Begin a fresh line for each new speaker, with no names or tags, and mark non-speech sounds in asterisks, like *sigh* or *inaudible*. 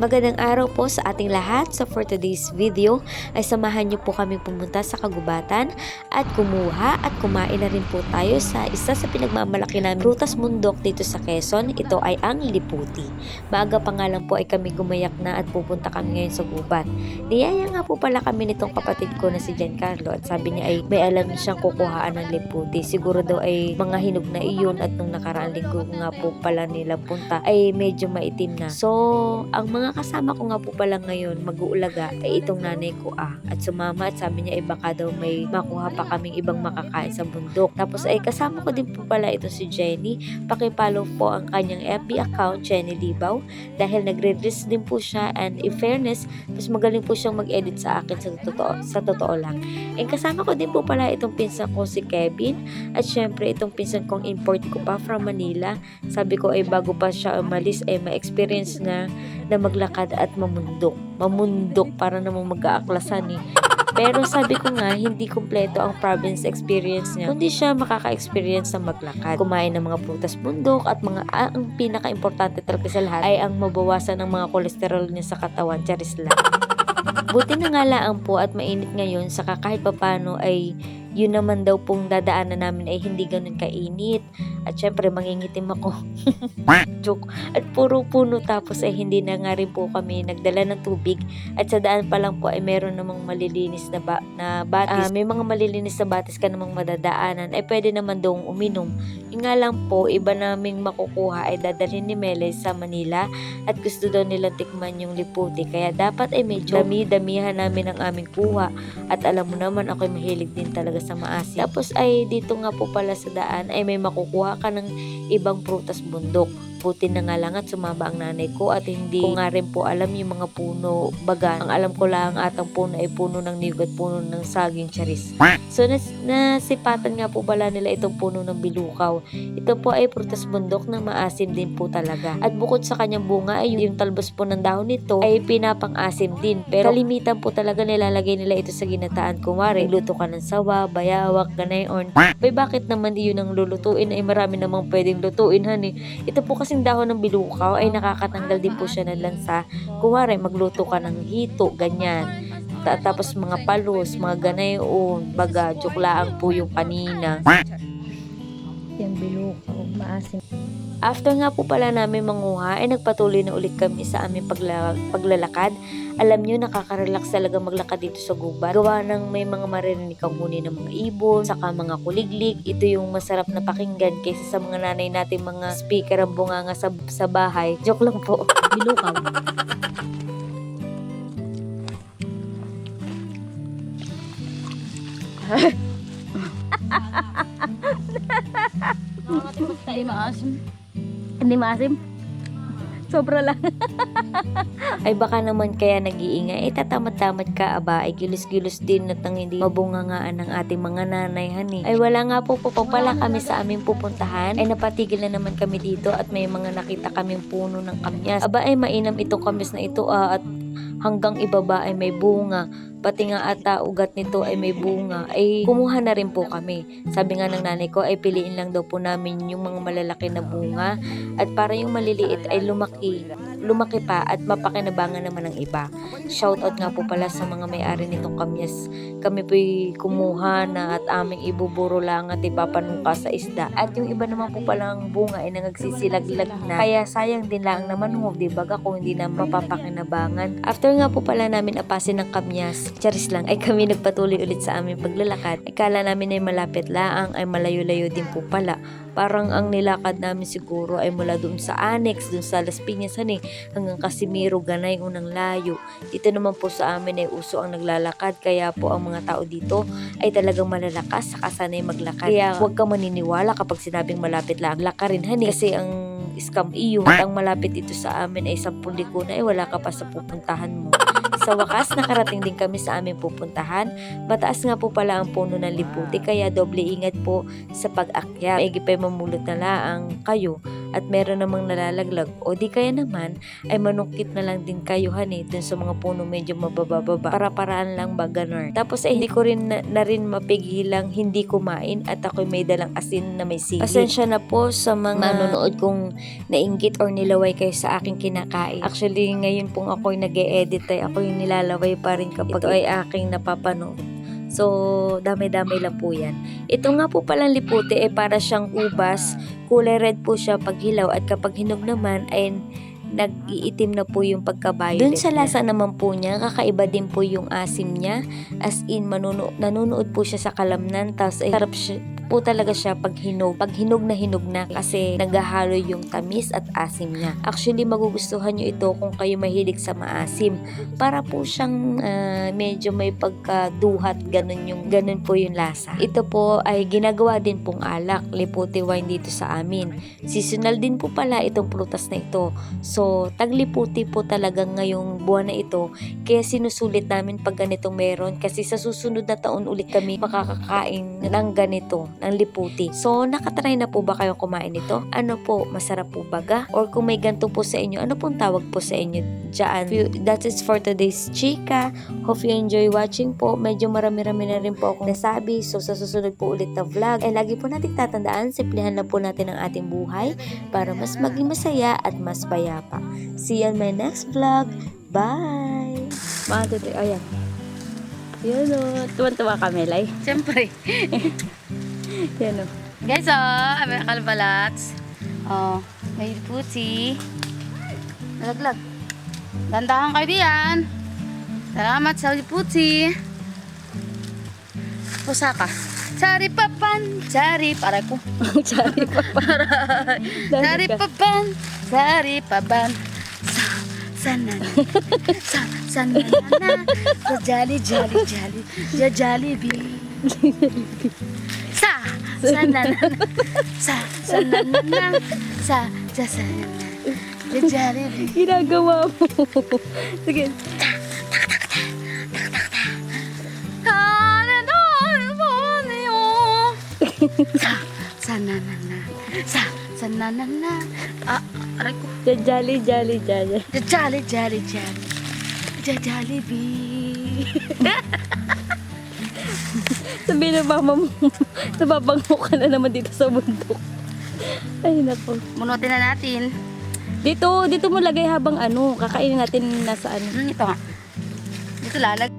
Magandang araw po sa ating lahat. So for today's video ay samahan niyo po kami pumunta sa kagubatan at kumuha at kumain na rin po tayo sa isa sa pinagmamalaki namin prutas mundok dito sa Quezon. Ito ay ang liputi. Maaga pa nga lang po ay kami gumayak na at pupunta kami ngayon sa gubat. Niyaya nga po pala kami nitong kapatid ko na si Giancarlo at sabi niya ay may alam siyang kukuhaan ng liputi. Siguro daw ay mga hinog na iyon at nung nakaraang linggo nga po pala nila punta ay medyo maitim na. So, ang mga kasama ko nga po pala ngayon mag-uulaga ay itong nanay ko ah. At sumama at sabi niya ay baka daw may makuha pa kaming ibang makakain sa bundok. Tapos ay kasama ko din po pala ito si Jenny. Pakipollow po ang kanyang FB account, Jenny Libaw. Dahil nagre-release din po siya and in fairness, mas magaling po siyang mag-edit sa akin sa totoo, sa totoo lang. And kasama ko din po pala itong pinsan ko si Kevin. At syempre itong pinsan kong import ko pa from Manila. Sabi ko ay bago pa siya umalis ay ma-experience na na maglakad at mamundok. Mamundok para namang mag-aaklasan eh. Pero sabi ko nga, hindi kumpleto ang province experience niya. Kundi siya makaka-experience ng maglakad. Kumain ng mga prutas bundok at mga ah, ang pinaka-importante talaga sa lahat ay ang mabawasan ng mga kolesterol niya sa katawan. Charis lang. Buti na nga lang po at mainit ngayon saka kahit papano ay yun naman daw pong dadaanan namin ay hindi ganun kainit. At syempre, mangingitim ako. *laughs* Joke. At puro puno tapos ay hindi na nga rin po kami nagdala ng tubig. At sa daan pa lang po ay meron namang malilinis na, ba, na batis. Ah, may mga malilinis na batis ka namang madadaanan. Ay pwede naman doong uminom. Yung nga lang po, iba naming makukuha ay dadalhin ni Mele sa Manila. At gusto daw nilang tikman yung liputi. Kaya dapat ay medyo dami-damihan namin ang aming kuha. At alam mo naman, ako'y mahilig din talaga sa maasim. Tapos ay dito nga po pala sa daan ay may makukuha ka ng ibang prutas bundok. Buti na nga lang at sumama ang nanay ko at hindi ko nga rin po alam yung mga puno baga. Ang alam ko lang atang puno ay puno ng niyog at puno ng saging charis. So nas nasipatan nga po pala nila itong puno ng bilukaw. Ito po ay prutas bundok na maasim din po talaga. At bukod sa kanyang bunga ay yung talbos po ng dahon nito ay pinapang-asim din. Pero kalimitan po talaga nilalagay nila ito sa ginataan. Kumari, luto ka ng sawa, bayawak, ganay, or Bay, bakit naman yun ang lulutuin? Ay marami namang pwedeng lutuin, honey. Ito po kasing dahon ng bilukaw ay nakakatanggal din po siya ng lansa. Kuwari, magluto ka ng hito, ganyan. Ta- tapos mga palos, mga ganay, o baga, joklaan po yung kanina.
Yung bilukaw, maasim.
After nga po pala namin manguha, ay nagpatuloy na ulit kami sa aming pagla- paglalakad. Alam nyo, nakaka-relax talaga maglakad dito sa gubat. Gawa ng may mga maririnig kang huni ng mga ibon, saka mga kuliglig. Ito yung masarap na pakinggan kaysa sa mga nanay natin mga speaker ang bunganga sa, sa bahay. *laughs* Joke lang po.
Bilukaw. Hindi maasim. Hindi maasim. Sobra lang. *laughs*
ay baka naman kaya nag-iingay, ay tatamad-tamad ka aba, ay gilos-gilos din at nang hindi mabungangaan ng ating mga nanay, hani. Ay wala nga po po pala kami sa aming pupuntahan, ay napatigil na naman kami dito at may mga nakita kaming puno ng kamyas. Aba ay mainam itong kamyas na ito ah, at hanggang ibaba ay may bunga. Pati nga ata ugat nito ay may bunga. Ay kumuha na rin po kami. Sabi nga ng nanay ko ay piliin lang daw po namin yung mga malalaki na bunga. At para yung maliliit ay lumaki. Lumaki pa at mapakinabangan naman ng iba. Shoutout nga po pala sa mga may-ari nitong kamyas. Kami po'y kumuha na at aming ibuburo lang at ipapanungka sa isda. At yung iba naman po palang bunga ay nangagsisilaglag na. Kaya sayang din lang naman ho, di ba kung hindi na mapapakinabangan. After nga po pala namin apasin ng kamyas, charis lang, ay kami nagpatuloy ulit sa aming paglalakad. Akala namin ay malapit laang, ay malayo-layo din po pala. Parang ang nilakad namin siguro ay mula doon sa Annex, doon sa Las Piñas, hani, hanggang Casimiro, Ganay, unang layo. Dito naman po sa amin ay uso ang naglalakad, kaya po ang mga tao dito ay talagang malalakas, saka sanay maglakad. Kaya huwag ka maniniwala kapag sinabing malapit lang, lakarin, hani, kasi ang scam iyo, at ang malapit dito sa amin ay 10 ligo na, ay wala ka pa sa pupuntahan mo. Sa wakas, nakarating din kami sa aming pupuntahan. Mataas nga po pala ang puno ng liputi kaya doble ingat po sa pag-akyat. Maigi pa mamulot na laang kayo at meron namang nalalaglag o di kaya naman ay manukit na lang din kayo hane dun sa mga puno medyo mabababa para paraan lang ba ganun. Tapos ay hindi ko rin na, na rin mapigilang hindi kumain at ako'y may dalang asin na may sili. Pasensya na po sa mga manonood kung nainggit or nilaway kayo sa aking kinakain. Actually, ngayon pong ako'y nag edit ay ako'y nilalaway pa rin kapag ito ay aking napapanood. So, dami-dami lang po yan. Ito nga po palang liputi ay para siyang ubas. Kulay red po siya pag hilaw at kapag hinog naman ay nag-iitim na po yung pagka-violet Dun sa lasa naman po niya, kakaiba din po yung asim niya. As in, manuno, nanunood po siya sa kalamnan. Tapos ay sarap siya, po talaga siya pag hinog. Pag hinog na hinog na kasi naghahalo yung tamis at asim niya. Actually, magugustuhan nyo ito kung kayo mahilig sa maasim. Para po siyang ah, medyo may pagkaduhat, ganun, yung, ganun po yung lasa. Ito po ay ginagawa din pong alak, liputi wine dito sa amin. Seasonal din po pala itong prutas na ito. So, tagliputi po talaga ngayong buwan na ito. Kaya sinusulit namin pag ganitong meron kasi sa susunod na taon ulit kami makakakain ng ganito, ng liputi. So, nakatry na po ba kayong kumain nito? Ano po, masarap po baga? Or kung may ganito po sa inyo, ano pong tawag po sa inyo dyan? That is for today's chika. Hope you enjoy watching po. Medyo marami-rami na rin po akong nasabi. So, sa susunod po ulit na vlog, ay lagi po natin tatandaan, simplihan na po natin ang ating buhay para mas maging masaya at mas payapa. See you on my next vlog. Bye!
Mga tutoy, ayan. Yan o, tuwan-tuwa kami, Lay.
Siyempre. *laughs*
Yan o.
Guys, oh, kami kalbalats. Oh, may puti. Nalaglag. Dandahan kayo diyan. Salamat sa puti. Pusaka. Sari papan, sari para ko. *laughs*
Sorry pa pa.
Sari papan, *laughs* sari paban. Sa, sana, sa, sana, na, sa jolly, jolly, jolly, sa Jollibee. *laughs* Sa, sana, na, sa, sa, sa, sana, na, sa Jollibee.
Ginagawa mo. Sige.
Sa, sana, na, sa, sana, na. Ah, aray ko.
Jolly, jolly, jolly.
The Jolly Jolly Jolly. The *laughs*
Sabihin na mama mo, *laughs* nababango ka na naman dito sa bundok. Ay, nako.
Munutin na natin.
Dito, dito mo lagay habang ano, kakainin natin nasa ano.
Hmm, ito nga. Dito lalag.